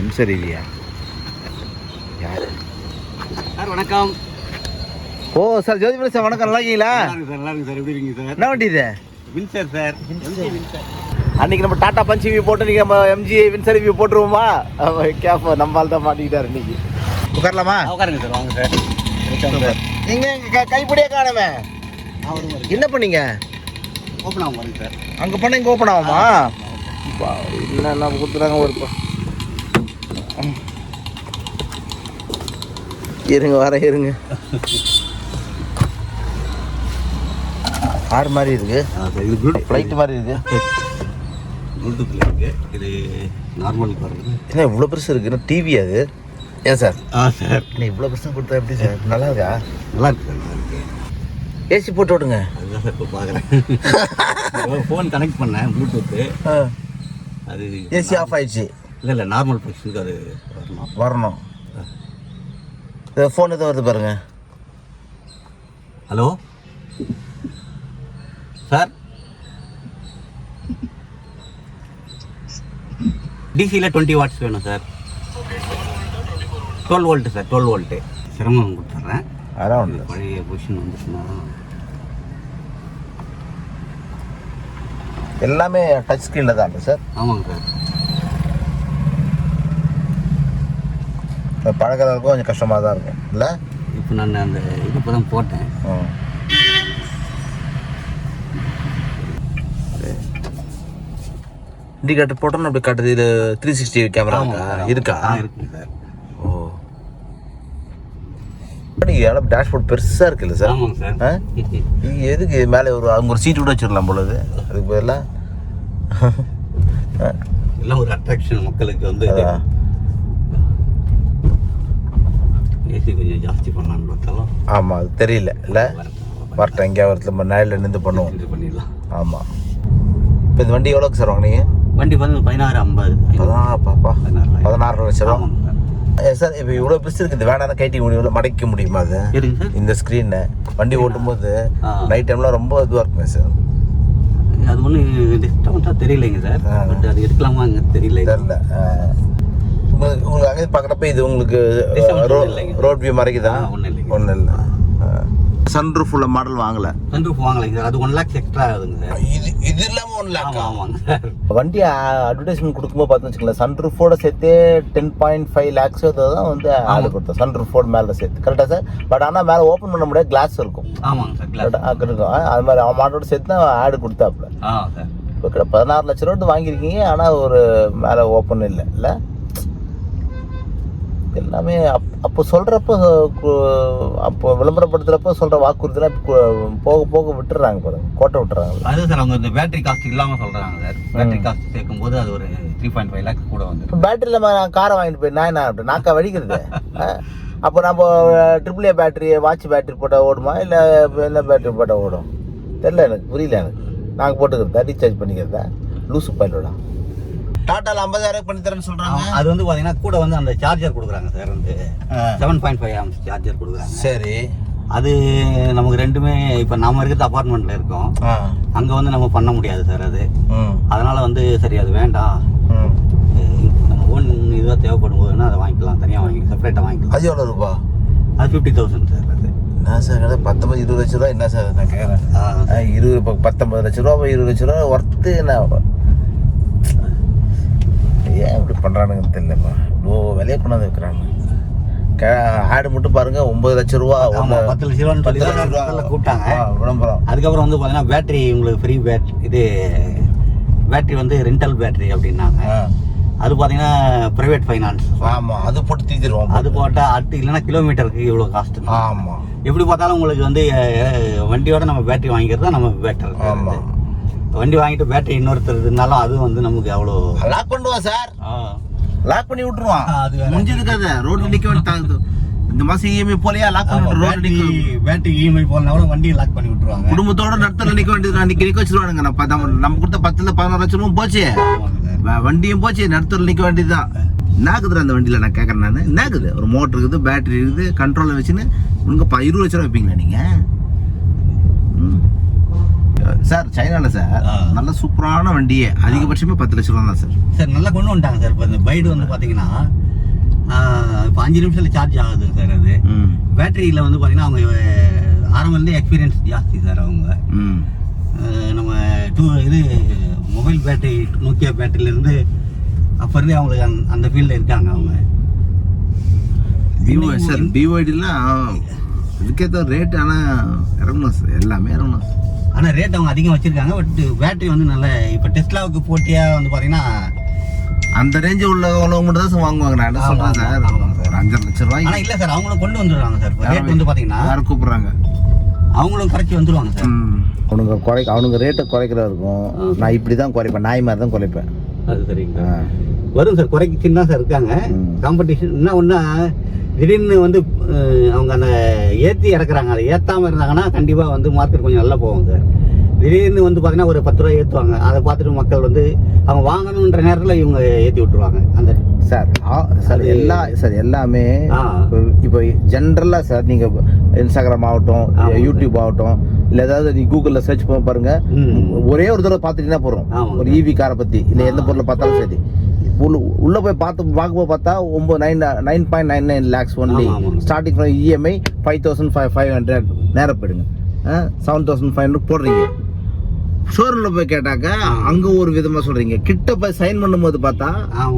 இன்சர் இல்லையா யார்? சார் வணக்கம். ஓ சார் ஜோதிபுரி சார் வணக்கம். நல்லா இருக்கீங்களா நல்லா இருக்கு சார் நல்லா இருக்கு சார். எப்படி இருக்கீங்க சார்? என்ன வண்டி இது வின்சர் சார். அன்னைக்கு நம்ம டாடா பஞ்ச் ரிவ்யூ போட்டு நீங்க நம்ம எம்ஜி வின்சர் ரிவ்யூ போட்டுருவோமா? கேப்ப நம்மால் தான் மாட்டிக்கிட்டாரு இன்னைக்கு. உட்காரலாமா? உட்காருங்க சார் வாங்க சார். Welcome sir. நீங்க இங்க க- கைப்பிடியே காணுமே? என்ன பண்ணீங்க? ஓப்பன் ஆகும் சார். அங்க பண்ண இங்க ஓப்பன் ஆகுமா? இல்ல நம்ம கொடுத்துறாங்க ஒரு ப- ம். இருங்க வர இருங்க. கார் மாதிரி இருக்கு. ஆ சார் இது ப்ளூடூத் ஃப்ளைட் மாதிரி இருக்கு. ப்ளூடூத்தில் இருக்கு. இது நார்மலுக்கு வருது என்ன இவ்வளோ பெருசு இருக்கு? என்ன டிவி அது? ஏன் சார்? ஆ சார். என்ன இவ்வளோ பெருசாக கொடுத்தா எப்படி சார்? நல்லா இருக்கா? நல்லா இருக்கு சார் நல்லா இருக்கு. ஏசி போட்டு விடுங்க அதுதான் சார் இப்போ பார்க்குறேன் ஃபோன் கனெக்ட் பண்ணேன் ப்ளூடூத்து அது ஏசி ஆஃப் ஆயிடுச்சு. இல்லை இல்லை நார்மல் பொசிஷனுக்கு அது வரணும். வரணும். ஃபோன் எதுவும் வருது பாருங்க. ஹலோ? சார்? டிசியில் டுவெண்ட்டி வாட்ஸ் வேணும் sir. Twelve volt sir twelve volt சிரமம் கொடுத்துட்றேன். அதான் பழைய பொசிஷன் வந்துச்சுன்னா. எல்லாமே டச் ஸ்க்ரீனில் தான் சார். ஆமாங்க சார். பழகிறதுக்கும் கொஞ்சம் கஷ்டமாக தான் இருக்கும். இல்லை? இப்போ நான் அந்த இது இப்போ தான் போட்டேன். இண்டிகேட்டர் போட்டோன்னு அப்படி காட்டுது. இது த்ரீ சிக்ஸ்டி கேமரா இருக்கா? ஓ. எவ்வளோ டேஷ்போர்ட் பெருசாக இருக்குல்ல சார்? ஆமாங்க சார். ஆ? இது எதுக்கு? மேலே ஒரு அவங்க ஒரு சீட் கூட வச்சிடலாம் பொழுது அதுக்கு பதிலாக எல்லாம் ஒரு அட்ராக்ஷன் மக்களுக்கு வந்து அதான். ஏசி கொஞ்சம் ஜாஸ்தி பண்ணலான்னு பார்த்தாலும் ஆமாம் அது தெரியல. இல்லை? வரட்டும் எங்கேயா வரத்துல நம்ம நேரில் நின்று பண்ணுவோம். இது பண்ணிடலாம். ஆமாம் இப்போ இந்த வண்டி எவ்வளோக்கு சார் வாங்கினீங்க? வண்டி வந்து பதினாறு ஐம்பது. பாப்பா. பதினாறு லட்சம் சார். இப்போ இவ்வளோ பெருசு இருக்குது வேணாம் கைட்டி முடியும். மடக்க முடியுமா அது? இந்த ஸ்க்ரீனை வண்டி ஓட்டும்போது ஆ. நைட் டைம்லாம் ரொம்ப இதுவாக இருக்குமே சார். அது ஒன்றும் டிஸ்டர்பன்ஸாக தெரியலைங்க சார். பட் அது எடுக்கலாமாங்க தெரியல. தெரில உங்களுக்கு அங்கே பார்க்குறப்ப இது உங்களுக்கு. ரோட் வியூ மறைக்குதா ஆ, ஒண்ணும் இல்லைங்க. ஒன்றும் இல்லை. சன்ரூஃப் உள்ள மாடல் வாங்கல? சன்ரூஃப் வாங்கலைங்க சார் அது ஒன் லேக்ஸ் எக்ஸ்ட்ரா ஆகுதுங்க. சார் இது இது இல்லாமல் ஒன்றும் ஆமாம் ஆமாங்க. சார் வண்டி அட்வர்டைஸ்மெண்ட் கொடுக்கும்போது பார்த்து வச்சுக்கல சன்ரூஃபோட சேர்த்தே டென் பாயிண்ட் ஃபைவ் லேக்ஸ் தான் வந்து ஆடு கொடுத்தோம். சன்ரூஃபோட மேலே சேர்த்து. கரெக்டாக சார் பட் ஆனால் மேலே ஓப்பன் பண்ண முடியாது கிளாஸ் இருக்கும். ஆமாங்க சார் கிளாஸ் இருக்கும் அது மாதிரி அவன் மாட்டோட சேர்த்து தான் ஆடு கொடுத்தாப்புல. ஆ சார் இப்போ பதினாறு லட்ச ரூபா வாங்கியிருக்கீங்க ஆனால் ஒரு மேலே ஓப்பன் இல்லை இல்லை? எல்லாமே அப் அப்போ சொல்கிறப்போ அப்போ விளம்பரப்படுத்துகிறப்போ சொல்கிற வாக்குறுதிலாம் போக போக விட்டுறாங்க பாருங்க. கோட்டை விட்டுறாங்க அது சார் அவங்க இந்த பேட்டரி காஸ்ட் இல்லாமல் சொல்கிறாங்க சார். பேட்டரி காஸ்ட் சேர்க்கும் போது அது ஒரு த்ரீ பாயிண்ட் ஃபைவ் லேக்ஸ் கூட வந்து இப்போ பேட்டரியில் நான் காரை வாங்கிட்டு போய் நான் என்ன? நாக்கா வடிக்கிறது? அப்போ நம்ம triple A battery watch battery போட்டால் ஓடுமா? இல்லை என்ன பேட்டரி போட்டால் ஓடும்? தெரில எனக்கு புரியல எனக்கு. நாங்கள் போட்டுக்கிறதா? ரீசார்ஜ் பண்ணிக்கிறதா? லூசு பயிலோட டாட்டாவில் ஐம்பதாயிரம் பண்ணி தரேன்னு சொல்கிறாங்க அது வந்து பார்த்தீங்கன்னா கூட வந்து அந்த சார்ஜர் கொடுக்குறாங்க சார் வந்து. Seven point five amps charger கொடுக்குறாங்க. சரி. அது நமக்கு ரெண்டுமே இப்போ நம்ம இருக்கிறது அப்பார்ட்மெண்ட்டில் இருக்கோம். அங்கே வந்து நம்ம பண்ண முடியாது சார் அது. அதனால வந்து சரி அது வேண்டாம். நம்ம ஓன் இதாக தேவைப்படும் போதுன்னா அதை வாங்கிக்கலாம். தனியாக வாங்கி செப்பரேட்டாக வாங்கிக்கலாம். அது எவ்வளோ ரூபா? அது ஃபிஃப்டி தௌசண்ட் சார் அது. என்ன சார் கடை பத்தொம்பது இருபது லட்ச ரூபா என்ன சார் நான் கேட்குறேன் இருபது பத்தொம்பது லட்ச ரூபா இருபது லட்ச ரூபா ஒர்த்து என்ன? ஏன் இப்படி பண்ணுறானுங்கன்னு தெரியலப்பா இவ்வளோ விலையை கொண்டாந்து வைக்கிறாங்க. ஆடு மட்டும் பாருங்க ஒன்பது லட்ச ரூபா பத்து லட்ச பத்து ரூபா முதல்ல கூப்பிட்டாங்க. விளம்பரம். அதுக்கப்புறம் வந்து பார்த்தீங்கன்னா பேட்டரி உங்களுக்கு ஃப்ரீ பேட் இது பேட்டரி வந்து ரெண்டல் பேட்டரி அப்படின்னாங்க. அது பார்த்தீங்கன்னா ப்ரைவேட் ஃபைனான்ஸ் ஆமாம் அது போட்டு தீர்த்திடுவோம். அது போட்டால் அடுத்து இல்லைன்னா கிலோமீட்டருக்கு இவ்வளோ காஸ்ட் ஆமாம் எப்படி பார்த்தாலும் உங்களுக்கு வந்து வண்டியோட நம்ம பேட்டரி வாங்கிக்கிறது தான் நம்ம பேட்டர் ஆமாம் வண்டி வாங்கிட்டு பேட்டரி இன்னொருத்தர் இருந்தாலும் அதுவும் வந்து நமக்கு அவ்வளோ லாக் பண்ணுவான் சார்? லாக் பண்ணி விட்டுருவான் அது வேற. முடிஞ்சது கதை ரோட்ல நிக்க வேண்டிய இந்த மாசம் இஎம்ஐ போலியா? லாக் பண்ணி விட்டு ரோட்ல பேட்டரி இஎம்ஐ போனா கூட வண்டியை லாக் பண்ணி விட்டுருவாங்க. குடும்பத்தோட நடத்தல நிக்க வேண்டியது நான் நிக்க நிக்க வச்சிருவானுங்க. பார்த்தா நம்ம கொடுத்த பத்துல பதினோரு லட்சமும் போச்சு. சார். வ- வண்டியும் போச்சு. நடத்தல நிக்க வேண்டியதுதான் என்னாக்குதுடா அந்த வண்டியில நான் கேட்கறேன் நான். என்னாக்குது ஒரு மோட்டர் இருக்குது பேட்டரி இருக்குது கண்ட்ரோலில் வச்சுன்னு. ப- இருபது லட்ச ரூபா வைப்பீங்களா நீங்க? ம். சார் சைனால சார். நல்ல சூப்பரான வண்டியே. அதிகபட்சமே பத்து லட்ச ரூபா தான் சார். சார் நல்லா கொண்டு வந்துட்டாங்க சார். இப்போ இந்த பைடு வந்து பார்த்தீங்கன்னா இப்போ அஞ்சு நிமிஷத்தில் சார்ஜ் ஆகுது சார் அது. பேட்டரியில் வந்து பார்த்தீங்கன்னா அவங்க ஆரம்பத்துலேயே எக்ஸ்பீரியன்ஸ் ஜாஸ்தி சார் அவங்க. நம்ம டூ இது மொபைல் பேட்டரி நோக்கியா பேட்டரியிலேருந்து அப்போ இருந்தே அவங்களுக்கு அந்த அந்த ஃபீல்டில் இருக்காங்க அவங்க. பிஓ சார் பிஓடிலாம் இதுக்கேற்ற ரேட் ஆனால் இறங்கணும் சார். எல்லாமே இறங்கணும் ஆனால் ரேட் அவங்க அதிகம் வச்சுருக்காங்க பட் பேட்டரி வந்து நல்ல இப்போ டெஸ்லாவுக்கு போட்டியாக வந்து பார்த்தீங்கன்னா அந்த ரேஞ்சு உள்ளவங்க மட்டும் தான் சார் வாங்குவாங்க. நான் என்ன சொல்கிறேன் சார் அஞ்சரை லட்ச ஆனால் ரூபாய்க்கு இல்லை சார் அவங்களும் கொண்டு வந்துடுவாங்க சார் இப்போ ரேட் வந்து பார்த்தீங்கன்னா யாரும் கூப்பிட்றாங்க? அவங்களும் குறைச்சி வந்துடுவாங்க சார் அவனுங்க குறை அவனுங்க ரேட்டை குறைக்கிறதா இருக்கும். நான் இப்படி தான் குறைப்பேன். நாய் மாதிரி தான் குறைப்பேன். அது சரிங்க. வரும் சார் குறைச்சின்னு தான் சார் இருக்காங்க. காம்படிஷன் என்ன ஒன்றா திடீர்னு வந்து அவங்க அந்த ஏற்றி இறக்குறாங்க. அதை ஏற்றாமல் இருந்தாங்கன்னா கண்டிப்பாக வந்து மார்க்கெட் கொஞ்சம் நல்லா போகும் சார். திடீர்னு வந்து பார்த்தீங்கன்னா ஒரு பத்து ரூபா ஏற்றுவாங்க அதை பார்த்துட்டு மக்கள் வந்து அவங்க வாங்கணுன்ற நேரத்தில் இவங்க ஏற்றி விட்டுருவாங்க. அந்த சார் சார் எல்லா சார் எல்லாமே. இப்போ- ஜென்ரலாக சார் நீங்கள் இன்ஸ்டாகிராம் ஆகட்டும் யூடியூப் ஆகட்டும் இல்லை ஏதாவது நீ கூகுளில் சர்ச் பண்ணி பாருங்க. ம். ஒரே ஒரு தடவை பார்த்துட்டீங்கன்னா போகிறோம் ஆமாம். ஒரு ஈவி காரை பற்றி இல்லை எந்த பொருளை பார்த்தாலும் சரி. உள்ள போய் பார்த்து பார்க்கும்போது பார்த்தா ஒம்பது nine nine point nine nine lakhs only. Starting from EMI five thousand five five hundred நேரம் போயிடுங்க. செவன் தௌசண்ட் ஃபைவ் ஹண்ட்ரட் போடுறீங்க. ஷோரூமில் போய் கேட்டாக்க அங்கே ஒரு விதமாக சொல்கிறீங்க கிட்ட போய் சைன் பண்ணும்போது பார்த்தா.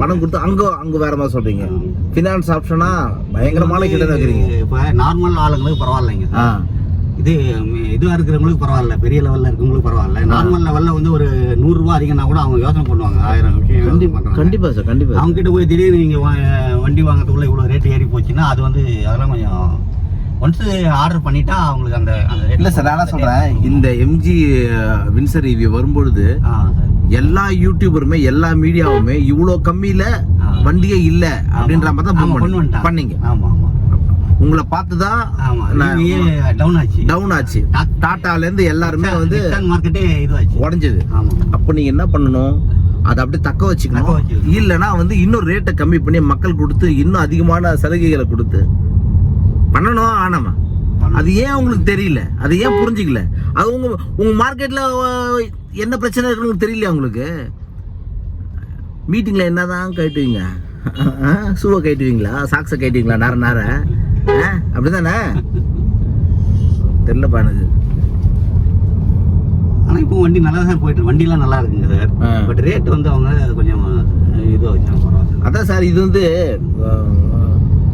பணம் கொடுத்து அங்கே அங்கே வேற மாதிரி சொல்கிறீங்க. ஃபினான்ஸ் ஆப்ஷனா பயங்கரமான கிட்ட வைக்கிறீங்க இப்போ நார்மல் ஆளுங்களுக்கு பரவாயில்லைங்க. ஆ. இது ம், இதுவா இருக்கிறவங்களுக்கு பரவாயில்ல. பெரிய லெவல்ல இருக்கவங்களுக்கு பரவாயில்ல. நார்மல் லெவல்ல வந்து ஒரு நூறு ரூபாய் அதிகம்னா கூட அவங்க யோசனை பண்ணுவாங்க. ஆயிரம் விஷயம் யோசனை கண்டிப்பா பண்றாங்க. கண்டிப்பா சார் கண்டிப்பா. அவங்க கிட்ட போய் திடீர்னு நீங்க வா- வண்டி வாங்குறதுக்குள்ள இவ்வளவு ரேட் ஏறி போச்சுன்னா அது வந்து அதெல்லாம் கொஞ்சம் ஒன்ஸ் ஆர்டர் பண்ணிட்டா அவங்களுக்கு அந்த இல்ல சார் நான் சொல்றேன்? இந்த எம்ஜி வின்சர் ரிவ்யூ வரும்பொழுது எல்லா யூடியூபருமே எல்லா மீடியாவுமே இவ்வளோ கம்மியில. வண்டியே இல்ல அப்படின்ற மாதிரி தான். பண்ணீங்க. ஆமா ஆமா. உங்களை பார்த்து தான் டவுன் ஆச்சு. டவுன் ஆச்சு. டா- டாட்டால இருந்து எல்லாருமே வந்து மார்க்கெட்டே இதுவாச்சு. உடஞ்சது. அப்போ நீங்க என்ன பண்ணணும்? அதை அப்படியே தக்க வச்சுக்கணும். இல்லைன்னா வந்து இன்னும் ரேட்டை கம்மி பண்ணி மக்கள் கொடுத்து இன்னும் அதிகமான சலுகைகளை கொடுத்து பண்ணணும் ஆனாமா? அது ஏன் உங்களுக்கு தெரியல? அது ஏன் புரிஞ்சுக்கல? அது உங்க உங்க மார்க்கெட்ல என்ன பிரச்சனை இருக்குன்னு தெரியல உங்களுக்கு? மீட்டிங்ல என்னதான் கட்டுவீங்க? ஷூவை கட்டுவீங்களா? சாக்ஸை கட்டுவீங்களா? நேர நேர? ஆ, அப்படிதானே? தெரியலப்பா எனக்கு. ஆனா இப்போ வண்டி நல்லா தான் போயிட்டு. வண்டிலாம் நல்லா இருக்குங்க சார். பட் ரேட் வந்து அவங்க கொஞ்சம் இதுவாக வச்சாங்க பரவாயில்ல. அதான் சார் இது வந்து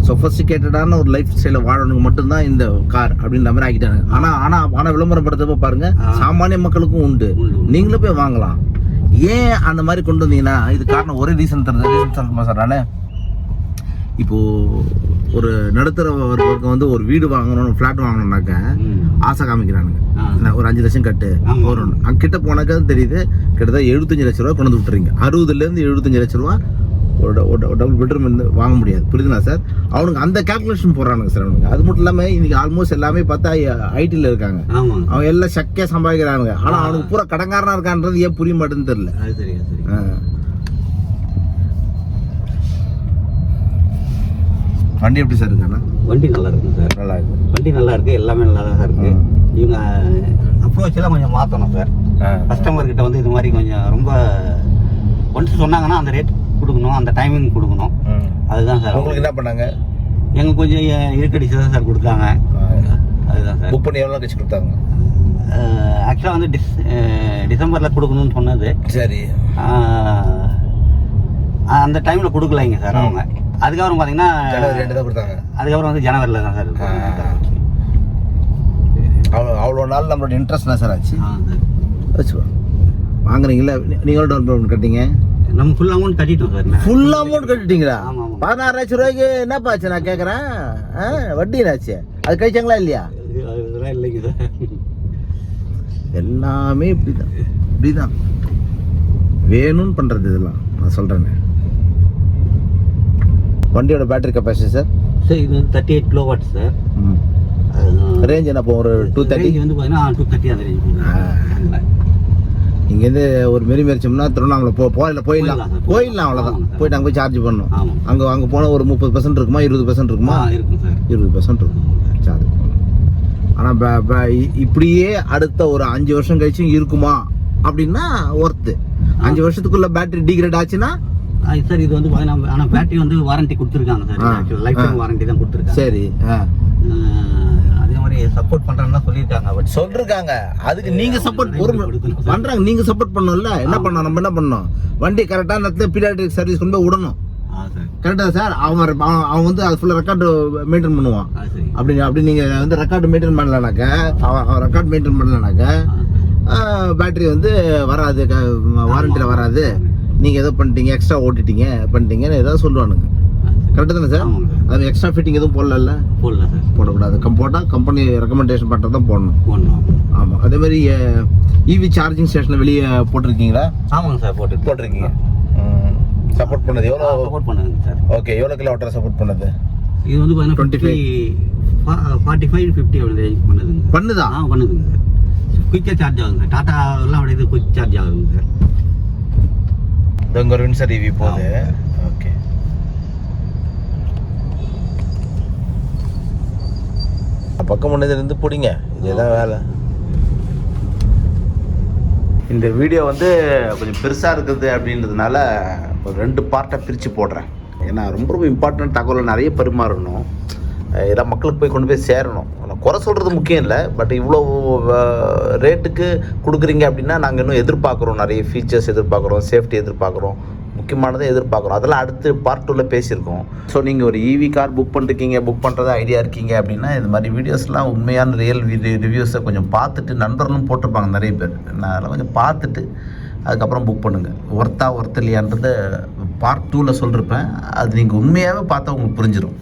சொஃபஸ்டிகேட்டடான ஒரு லைஃப் ஸ்டைல வாழணுங்க மட்டும்தான் இந்த கார் அப்படின்ற மாதிரி ஆக்கிட்டாங்க. ஆனா ஆனா ஆனா விளம்பரப்படுத்தப்ப பாருங்க. சாமானிய மக்களுக்கும் உண்டு. நீங்களும் போய் வாங்கலாம். ஏன் அந்த மாதிரி கொண்டு வந்தீங்கன்னா இது காரணம் ஒரே ரீசன் தருது ரீசன் சொல்லணுமா சார் நானு. இப்போ ஒரு நடுத்தர வர்க்கம் வந்து ஒரு வீடு வாங்கணும் ஃப்ளாட் வாங்கணும்னாக்க. ஆசை காமிக்கிறானுங்க. ஒரு அஞ்சு லட்சம் கட்டு. ஒரு அங்க கிட்ட போனாக்கா தெரியுது கிட்டத்தட்ட எழுபத்தஞ்சு லட்ச ரூபா கொண்டு வந்து விட்டுறீங்க. அறுபதுல இருந்து எழுபத்தஞ்சு லட்ச ரூபா ஒரு டபுள் பெட்ரூம் வந்து வாங்க முடியாது. புரியுதுங்களா சார்? அவனுக்கு அந்த கால்குலேஷன் போடுறானுங்க சார் அவனுக்கு அது மட்டும் இல்லாம இன்னைக்கு ஆல்மோஸ்ட் எல்லாமே பார்த்தா ஐடியில் இருக்காங்க. அவன் எல்லாம் சக்கையா சம்பாதிக்கிறானுங்க. ஆனா அவனுக்கு பூரா கடங்காரனா இருக்கான்றது ஏன் புரிய மாட்டேன்னு தெரியல அது சரி அது சரி ஆ. வண்டி எப்படி சார் இருக்காண்ணா வண்டி நல்லா இருக்குங்க சார். நல்லா இருக்கு. வண்டி நல்லா இருக்கு எல்லாமே நல்லா தான் சார் இருக்கு. இவங்க அப்ரோச் எல்லாம் கொஞ்சம் மாற்றணும் சார். கஸ்டமர் கிட்ட வந்து இது மாதிரி கொஞ்சம் ரொம்ப ஒன்ஸ் சொன்னாங்கன்னா அந்த ரேட் கொடுக்கணும் அந்த டைமிங் கொடுக்கணும். அதுதான் சார். உங்களுக்கு என்ன பண்ணாங்க? எங்களுக்கு கொஞ்சம் இருக்கடிச்சு தான் சார் கொடுத்தாங்க. அதுதான் சார். புக் பண்ணி எவ்வளோ கழிச்சு கொடுத்தாங்க? ஆக்சுவலாக வந்து டிஸ் டிசம்பரில் கொடுக்கணும்னு சொன்னது. சரி. அந்த டைமில் கொடுக்கலைங்க சார் அவங்க. அதுக்கப்புறம் பார்த்தீங்கன்னா ஜனவரி ரெண்டு தான் கொடுத்தாங்க. அதுக்கப்புறம் வந்து ஜனவரியில் தான் சார். அவ்வளோ அவ்வளோ நாள் நம்மளோட இன்ட்ரெஸ்ட் தான் சார் ஆச்சு. வச்சுக்கோ. வாங்குறீங்களா நீங்களும் டவுன் பேமெண்ட் கட்டிங்க. நம்ம ஃபுல் அமௌண்ட் கட்டிட்டோம் சார். ஃபுல் அமௌண்ட் கட்டிட்டீங்களா. பதினாறு லட்சம் ரூபாய்க்கு என்னப்பா ஆச்சு? நான் கேட்குறேன் வட்டி என்னாச்சு? அது கழிச்சாங்களா இல்லையா? அதெல்லாம் இல்லைங்க சார். எல்லாமே இப்படிதான். இப்படிதான். வேணும்னு பண்றது இதெல்லாம். நான் சொல்றேன். வண்டியோட பேட்டரி கெப்பாசிட்டி சார் சார் இது வந்து thirty eight kilo watt sir range என்ன இப்போ ஒரு டூ தேர்ட்டி வந்து பார்த்தீங்கன்னா டூ தேர்ட்டி அந்த ரேஞ்ச் இங்கேருந்து ஒரு மெரி மெரிச்சோம்னா திருவண்ணாமலை போ போயில போயிடலாம். போயிடலாம் அவ்வளோதான். போயிட்டு அங்கே போய் சார்ஜ் பண்ணணும். அங்கே அங்கே போனால் ஒரு முப்பது பர்சன்ட் இருக்குமா இருபது பர்சன்ட் இருக்குமா? இருபது பர்சன்ட் இருக்கும். சார்ஜ் ஆனால் இப்படியே அடுத்த ஒரு அஞ்சு வருஷம் கழிச்சும் இருக்குமா? அப்படின்னா ஒர்த்து அஞ்சு வருஷத்துக்குள்ள பேட்டரி டிகிரேட் ஆச்சுன்னா சார் இது வந்து பார்த்தீங்கன்னா ஆனால் பேட்டரி வந்து வாரண்டி கொடுத்துருக்காங்க. சார். லைஃப் டைம் வாரண்டி தான் கொடுத்துருக்காங்க. சரி அதே மாதிரி சப்போர்ட் பண்றேன்னு தான் சொல்லியிருக்காங்க. பட் சொல்றாங்க அதுக்கு நீங்க சப்போர்ட் ஒரு. பண்றாங்க. நீங்க சப்போர்ட் பண்ணணும்ல? என்ன பண்ணோம் நம்ம என்ன பண்ணோம் வண்டி கரெக்டான நேரத்துல பீடியாட்ரிக் சர்வீஸ் கொண்டு போய் விடணும். ஆ சார். அவன் அவன் வந்து அது ஃபுல்லாக ரெக்கார்டு மெயின்டைன் பண்ணுவான். அப்படி அப்படி நீங்க வந்து ரெக்கார்டு மெயின்டைன் பண்ணலனாக்க அவன் அவன் ரெக்கார்ட் மெயின்டைன் பண்ணலனாக்க. பேட்டரி வந்து வராது வாரண்டியில் வராது. நீங்க ஏதோ பண்ணிட்டீங்க எக்ஸ்ட்ரா ஓட்டிட்டீங்க பண்ணிட்டீங்கன்னு ஏதாவது சொல்லுவானுங்க. ஆ, சரி. கரெக்டு தானே சார் அது எக்ஸ்ட்ரா ஃபிட்டிங் எதுவும் போடல போடல சார் போடக்கூடாது. கம் போட்டால் கம்பெனி ரெக்கமெண்டேஷன் பண்ணுறது தான் போடணும். போடணும் ஆமாம். அதே மாதிரி இவி சார்ஜிங் ஸ்டேஷனை வெளியே போட்டிருக்கீங்களா? ஆமாங்க சார் போட்டு போட்டிருக்கீங்க. சப்போர்ட் பண்ணது எவ்வளோ? சப்போர்ட் பண்ணுங்க சார் ஓகே எவ்வளோ கிலோமீட்டர் சப்போர்ட் பண்ணது? இது வந்து பார்த்தீங்கன்னா 25. ஃபார்ட்டி ஃபைவ் ஃபிஃப்டி ரேஞ்ச் பண்ணுதுங்க. பண்ணுதா? ஆ பண்ணுதுங்க. சார் குயிக்காக சார்ஜ் ஆகுங்க. டாட்டா எல்லாம் அப்படியே குயிக் சார்ஜ் ஆகுங்க. சார் இது உங்க ஒரு வின்சர் இவி போகுது ஓகே பக்கம் முன்னதுல இருந்து பிடிங்க. இதுதான் வேலை. இந்த வீடியோ வந்து கொஞ்சம் பெருசாக இருக்குது அப்படின்றதுனால ஒரு ரெண்டு பார்ட்டாக பிரித்து போடுறேன். ஏன்னா ரொம்ப ரொம்ப இம்பார்ட்டன்ட் தகவலை நிறைய பரிமாறணும். இதெல்லாம் மக்களுக்கு போய் கொண்டு போய் சேரணும். குறை சொல்கிறது முக்கியம் இல்லை பட் இவ்வளோ ரேட்டுக்கு கொடுக்குறீங்க அப்படின்னா நாங்கள் இன்னும் எதிர்பார்க்குறோம். நிறைய ஃபீச்சர்ஸ் எதிர்பார்க்குறோம் சேஃப்டி எதிர்பார்க்குறோம். முக்கியமானதை எதிர்பார்க்குறோம். அதெல்லாம் அடுத்து பார்ட் டூவில் பேசியிருக்கோம். ஸோ நீங்கள் ஒரு ஈவி கார் புக் பண்ணிருக்கீங்க புக் பண்ணுறது ஐடியா இருக்கீங்க அப்படின்னா இது மாதிரி வீடியோஸ்லாம் உண்மையான ரியல் ரிவ்யூஸை கொஞ்சம் பார்த்துட்டு நண்பர்களும் போட்டிருப்பாங்க நிறைய பேர். நான் அதெல்லாம் கொஞ்சம் பார்த்துட்டு அதுக்கப்புறம் புக் பண்ணுங்கள் ஒர்த்தா ஒர்த் இல்லையான்றதை பார்ட் டூவில் சொல்லியிருப்பேன் அது நீங்கள் உண்மையாகவே பார்த்தா உங்களுக்கு புரிஞ்சிடும்